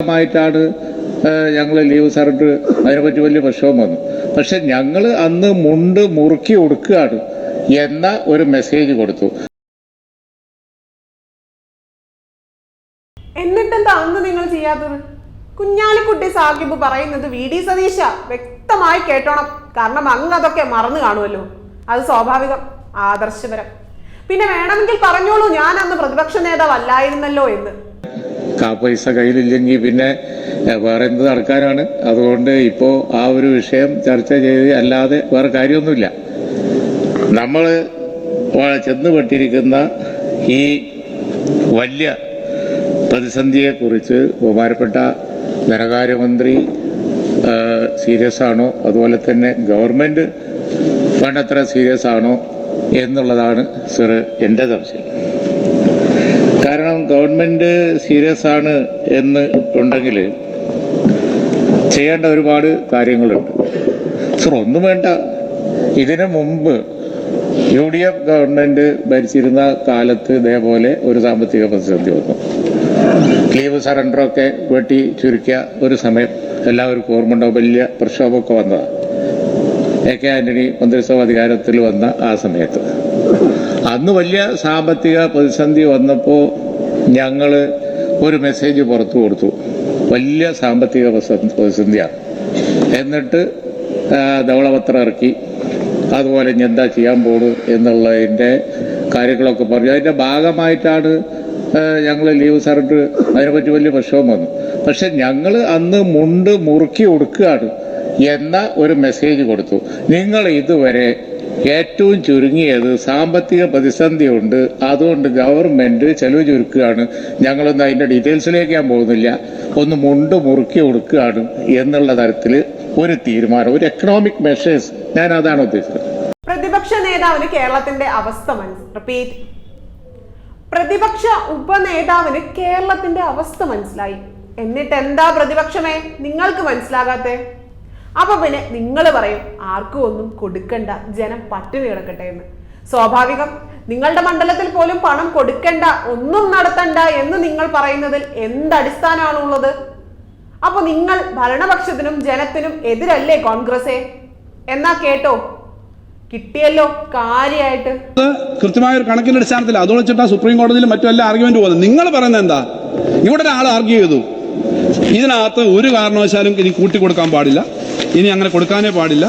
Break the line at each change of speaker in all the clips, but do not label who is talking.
ഭാഗമായിട്ടാണ് ഞങ്ങൾ leave surrender അതിനെപ്പറ്റി വലിയ പ്രശ്നവും വന്നു പക്ഷെ ഞങ്ങൾ അന്ന് മുണ്ട് മുറുക്കി കൊടുക്കുകയാണ് എന്ന ഒരു മെസ്സേജ് കൊടുത്തു.
എന്നിട്ടെന്താ അന്ന് നിങ്ങൾ ചെയ്യാത്തത്? കുഞ്ഞാലിക്കുട്ടി സാഹിബ് പറയുന്നത് വി. ഡി. സതീശ വ്യക്തമായി കേട്ടോണം. കാരണം അങ്ങ് അതൊക്കെ മറന്നു കാണുമല്ലോ അത് സ്വാഭാവികം. ആദർശപരം. പിന്നെ വേണമെങ്കിൽ പറഞ്ഞോളൂ ഞാൻ അന്ന് പ്രതിപക്ഷ നേതാവ് അല്ലായിരുന്നല്ലോ എന്ന്.
കാ പൈസ കയ്യിലില്ലെങ്കിൽ പിന്നെ വേറെ എന്ത് നടക്കാനാണ്? അതുകൊണ്ട് ഇപ്പോൾ ആ ഒരു വിഷയം ചർച്ച ചെയ്ത് അല്ലാതെ വേറെ കാര്യമൊന്നുമില്ല. നമ്മൾ ചെന്നുപെട്ടിരിക്കുന്ന ഈ വലിയ പ്രതിസന്ധിയെക്കുറിച്ച് ബഹുമാനപ്പെട്ട ധനകാര്യമന്ത്രി സീരിയസ് ആണോ? അതുപോലെ തന്നെ ഗവൺമെന്റ് വേണ്ടത്ര സീരിയസ് ആണോ? എന്നുള്ളതാണ് സർ എന്റെ സംശയം കാരണം ഗവൺമെന്റ് സീരിയസ് ആണ് എന്ന് ഉണ്ടെങ്കിൽ ചെയ്യേണ്ട ഒരുപാട് കാര്യങ്ങളുണ്ട്. സർ ഒന്നും വേണ്ട. ഇതിനു മുമ്പ് യു ഡി എഫ് ഗവൺമെന്റ് ഭരിച്ചിരുന്ന കാലത്ത് ഇതേപോലെ ഒരു സാമ്പത്തിക പ്രതിസന്ധി വന്നു. ലീവ് സറണ്ടറൊക്കെ വെട്ടി ചുരുക്കിയ ഒരു സമയം. എല്ലാവർക്കും ഓർമ്മ ഉണ്ടാവും വലിയ പ്രക്ഷോഭമൊക്കെ വന്നതാണ്. എ കെ ആന്റണി മന്ത്രിസഭ അധികാരത്തിൽ വന്ന ആ സമയത്ത്. അന്ന് വലിയ സാമ്പത്തിക പ്രതിസന്ധി വന്നപ്പോൾ ഞങ്ങൾ ഒരു മെസ്സേജ് പുറത്തു കൊടുത്തു. വലിയ സാമ്പത്തിക പ്രതിസന്ധി- പ്രതിസന്ധിയാണ് എന്നിട്ട് ധവളപത്രം ഇറക്കി. അതുപോലെ ഇനി എന്താ ചെയ്യാൻ പോണു എന്നുള്ളതിന്റെ കാര്യങ്ങളൊക്കെ പറഞ്ഞു. അതിന്റെ ഭാഗമായിട്ടാണ് ഞങ്ങൾ ലീവ് സർട്ട് അതിനെപ്പറ്റി വലിയ പ്രശ്നവും വന്നു. പക്ഷെ ഞങ്ങൾ അന്ന് മുണ്ട് മുറുക്കി കൊടുക്കുകയാണ് എന്ന ഒരു മെസ്സേജ് കൊടുത്തു. നിങ്ങൾ ഇതുവരെ ഏറ്റവും ചുരുങ്ങിയത് സാമ്പത്തിക പ്രതിസന്ധി ഉണ്ട്. അതുകൊണ്ട് ഗവൺമെന്റ് ചെലവ് ചുരുക്കുകയാണ്. ഞങ്ങളൊന്നും അതിന്റെ ഡീറ്റെയിൽസിലേക്ക് ഞാൻ പോകുന്നില്ല. ഒന്ന് മുണ്ട് മുറുക്കി കൊടുക്കുകയാണ് എന്നുള്ള തരത്തിൽ ഒരു തീരുമാനം ഒരു എക്കണോമിക് മെഷേഴ്സ് ഞാൻ അതാണ് ഉദ്ദേശിച്ചത്.
പ്രതിപക്ഷ നേതാവിന് കേരളത്തിന്റെ അവസ്ഥ റിപ്പീറ്റ് പ്രതിപക്ഷ ഉപനേതാവിന് കേരളത്തിന്റെ അവസ്ഥ മനസ്സിലായി. എന്നിട്ട് എന്താ പ്രതിപക്ഷമേ? നിങ്ങൾക്ക് മനസ്സിലാകാത്തെ? അപ്പൊ പിന്നെ നിങ്ങൾ പറയും ആർക്കും ഒന്നും കൊടുക്കണ്ട ജനം പട്ടിണി കിടക്കട്ടെ എന്ന്. സ്വാഭാവികം നിങ്ങളുടെ മണ്ഡലത്തിൽ പോലും പണം കൊടുക്കണ്ട ഒന്നും നടത്തണ്ട എന്ന് നിങ്ങൾ പറയുന്നതിൽ എന്തടിസ്ഥാനമാണുള്ളത്? അപ്പൊ നിങ്ങൾ ഭരണപക്ഷത്തിനും ജനത്തിനും എതിരല്ലേ കോൺഗ്രസേ എന്നാ കേട്ടോ? കിട്ടിയല്ലോ കാര്യായിട്ട്.
കൃത്യമായ ഒരു കണക്കിന്റെ അടിസ്ഥാനത്തിൽ അത് വെച്ചിട്ടാണ് സുപ്രീം കോടതിയിലും എല്ലാ ആർഗ്യുമെന്റ് പോകുന്നത്. നിങ്ങൾ പറയുന്നത് എന്താ? ഇവിടെ ഒരാൾ ആർഗ്യൂ ചെയ്തു. ഇതിനകത്ത് ഒരു കാരണവശാലും ഇനി കൂട്ടിക്കൊടുക്കാൻ പാടില്ല. ഇനി അങ്ങനെ കൊടുക്കാനേ പാടില്ല.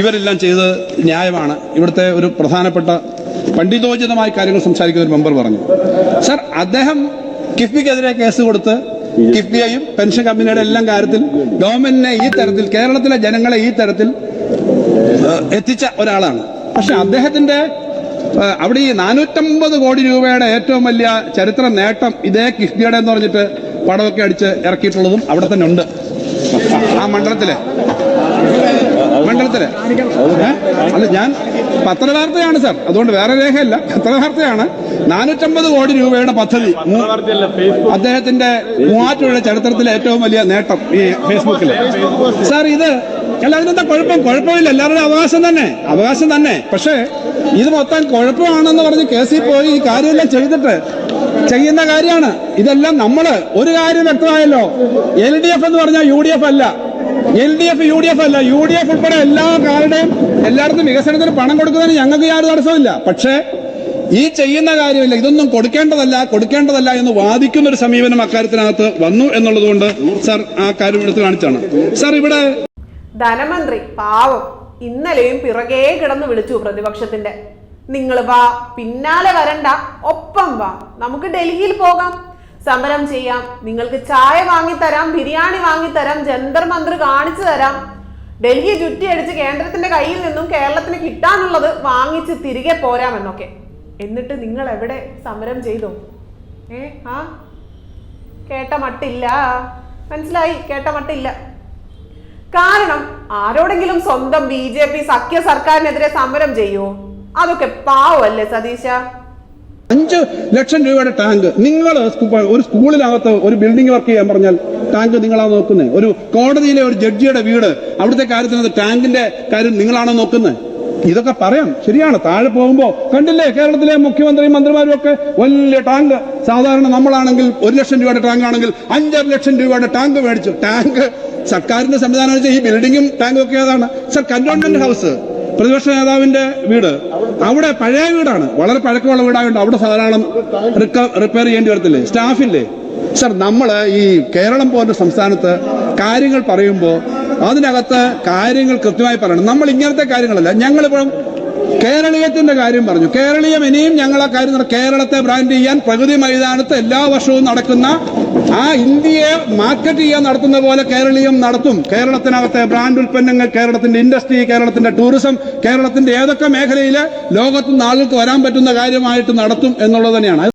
ഇവരെല്ലാം ചെയ്തത് ന്യായമാണ്. ഇവിടുത്തെ ഒരു പ്രധാനപ്പെട്ട പണ്ഡിതോചിതമായ കാര്യങ്ങൾ സംസാരിക്കുന്ന ഒരു മെമ്പർ പറഞ്ഞു. സർ അദ്ദേഹം കിഫ്ബിക്കെതിരെ കേസ് കൊടുത്ത് കിഫ്ബിയെയും പെൻഷൻ കമ്പനിയുടെ എല്ലാം കാര്യത്തിൽ ഗവൺമെന്റിനെ ഈ തരത്തിൽ കേരളത്തിലെ ജനങ്ങളെ ഈ തരത്തിൽ എത്തിച്ച ഒരാളാണ്. പക്ഷെ അദ്ദേഹത്തിന്റെ അവിടെ ഈ നാനൂറ്റമ്പത് കോടി രൂപയുടെ ഏറ്റവും വലിയ ചരിത്ര നേട്ടം ഇതേ കിഫ്ബിയുടെ എന്ന് പറഞ്ഞിട്ട് പടമൊക്കെ അടിച്ച് ഇറക്കിയിട്ടുള്ളതും അവിടെ തന്നെ ഉണ്ട്. ആ മണ്ഡലത്തിലെ. മണ്ഡലത്തിലെ. അല്ല ഞാൻ പത്രവാർത്തയാണ് സാർ. അതുകൊണ്ട് വേറെ രേഖയല്ല. പത്രവാർത്തയാണ്. നാനൂറ്റമ്പത് കോടി രൂപയുടെ പദ്ധതി. അദ്ദേഹത്തിന്റെ മൂവാറ്റുപുഴ ചരിത്രത്തിലെ ഏറ്റവും വലിയ നേട്ടം ഈ ഫേസ്ബുക്കിൽ സാർ ഇത് അല്ല അതിനെന്താ കുഴപ്പം? കുഴപ്പമില്ല. എല്ലാവരുടെ അവകാശം തന്നെ. അവകാശം തന്നെ. പക്ഷേ ഇത് മൊത്തം കുഴപ്പമാണെന്ന് പറഞ്ഞ് കേസിൽ പോയി ഈ കാര്യമെല്ലാം ചെയ്തിട്ട് ചെയ്യുന്ന കാര്യമാണ്. ഇതെല്ലാം നമ്മൾ ഒരു കാര്യം വ്യക്തമായല്ലോ. എൽ ഡി എഫ് എന്ന് പറഞ്ഞാൽ യു ഡി എഫ് അല്ല. L D F U D F അല്ല. യു ഡി എഫ് ഉൾപ്പെടെ എല്ലാ കാരുടെയും എല്ലായിടത്തും വികസനത്തിന് പണം കൊടുക്കുന്നതിന് ഞങ്ങൾക്ക് യാതൊരു തടസ്സമില്ല പക്ഷേ ഈ ചെയ്യുന്ന കാര്യമില്ല. ഇതൊന്നും കൊടുക്കേണ്ടതല്ല കൊടുക്കേണ്ടതല്ല എന്ന് വാദിക്കുന്ന ഒരു സമീപനം അക്കാര്യത്തിനകത്ത് വന്നു എന്നുള്ളതുകൊണ്ട് സർ ആ കാര്യം എടുത്ത് കാണിച്ചാണ്. സാർ ഇവിടെ
ധനമന്ത്രി പാവം ഇന്നലെയും പിറകേ കിടന്ന് വിളിച്ചു പ്രതിപക്ഷത്തിന്റെ. നിങ്ങൾ വാ പിന്നാലെ വരണ്ട ഒപ്പം വാ. നമുക്ക് ഡൽഹിയിൽ പോകാം. സമരം ചെയ്യാം. നിങ്ങൾക്ക് ചായ വാങ്ങിത്തരാം ബിരിയാണി വാങ്ങിത്തരാം ജന്തർ മന്ത്രി കാണിച്ചു തരാം. ഡൽഹി ചുറ്റിയടിച്ച് കേന്ദ്രത്തിന്റെ കയ്യിൽ നിന്നും കേരളത്തിന് കിട്ടാനുള്ളത് വാങ്ങിച്ച് തിരികെ പോരാമെന്നൊക്കെ. എന്നിട്ട് നിങ്ങൾ എവിടെ സമരം ചെയ്തോ? ഏ ആ? കേട്ട മട്ടില്ല. മനസ്സിലായി? കേട്ട മട്ടില്ല. കാരണം ആരോടെങ്കിലും സ്വന്തം ബി ജെ പി സഖ്യ സർക്കാരിനെതിരെ സമരം ചെയ്യുമോ അതൊക്കെ പാവല്ലേ സതീശ?
അഞ്ച് ലക്ഷം രൂപയുടെ ടാങ്ക്. നിങ്ങൾ ഒരു സ്കൂളിനകത്ത് ഒരു ബിൽഡിംഗ് വർക്ക് ചെയ്യാൻ പറഞ്ഞാൽ ടാങ്ക് നിങ്ങളാണ് നോക്കുന്നത് ഒരു കോടതിയിലെ ഒരു ജഡ്ജിയുടെ വീട് അവിടുത്തെ കാര്യത്തിനകത്ത് ടാങ്കിന്റെ കാര്യം നിങ്ങളാണോ നോക്കുന്നത് ഇതൊക്കെ പറയാം. ശരിയാണ്. താഴെ പോകുമ്പോൾ കണ്ടില്ലേ കേരളത്തിലെ മുഖ്യമന്ത്രിയും മന്ത്രിമാരും ഒക്കെ വലിയ ടാങ്ക്. സാധാരണ നമ്മളാണെങ്കിൽ ഒരു ലക്ഷം രൂപയുടെ ടാങ്ക് ആണെങ്കിൽ അഞ്ചര ലക്ഷം രൂപയുടെ ടാങ്ക് മേടിച്ചു. ടാങ്ക് സർക്കാരിന്റെ സംവിധാനം വെച്ചാൽ ഈ ബിൽഡിങ്ങും ടാങ്കും ഒക്കെ ഏതാണ്? സർ കന്റോൺമെന്റ് ഹൗസ് പ്രതിപക്ഷ നേതാവിന്റെ വീട് അവിടെ പഴയ വീടാണ്. വളരെ പഴക്കമുള്ള വീടായതുകൊണ്ട് അവിടെ ധാരാളം റിപ്പയർ ചെയ്യേണ്ടി വരത്തില്ലേ? സ്റ്റാഫില്ലേ സർ നമ്മൾ ഈ കേരളം പോലൊരു സംസ്ഥാനത്ത് കാര്യങ്ങൾ പറയുമ്പോൾ അതിനകത്ത് കാര്യങ്ങൾ കൃത്യമായി പറയണം. നമ്മൾ ഇങ്ങനത്തെ കാര്യങ്ങളല്ല. ഞങ്ങളിപ്പം കേരളീയത്തിന്റെ കാര്യം പറഞ്ഞു. കേരളീയം ഇനിയും ഞങ്ങളെ കാര്യം കേരളത്തെ ബ്രാൻഡ് ചെയ്യാൻ പ്രകൃതി മൈതാനത്ത് എല്ലാ വർഷവും നടക്കുന്ന ആ ഇന്ത്യയെ മാർക്കറ്റ് ചെയ്യാൻ നടത്തുന്ന പോലെ കേരളീയം നടത്തും. കേരളത്തിനകത്തെ ബ്രാൻഡ് ഉൽപ്പന്നങ്ങൾ കേരളത്തിന്റെ ഇൻഡസ്ട്രി കേരളത്തിന്റെ ടൂറിസം കേരളത്തിന്റെ ഏതൊക്കെ മേഖലയിൽ ലോകത്തുനിന്ന് ആളുകൾക്ക് വരാൻ പറ്റുന്ന കാര്യമായിട്ട് നടത്തും എന്നുള്ളത് തന്നെയാണ്.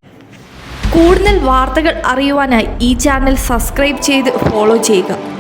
കൂടുതൽ വാർത്തകൾ അറിയുവാനായി ഈ ചാനൽ സബ്സ്ക്രൈബ് ചെയ്ത് ഫോളോ ചെയ്യുക.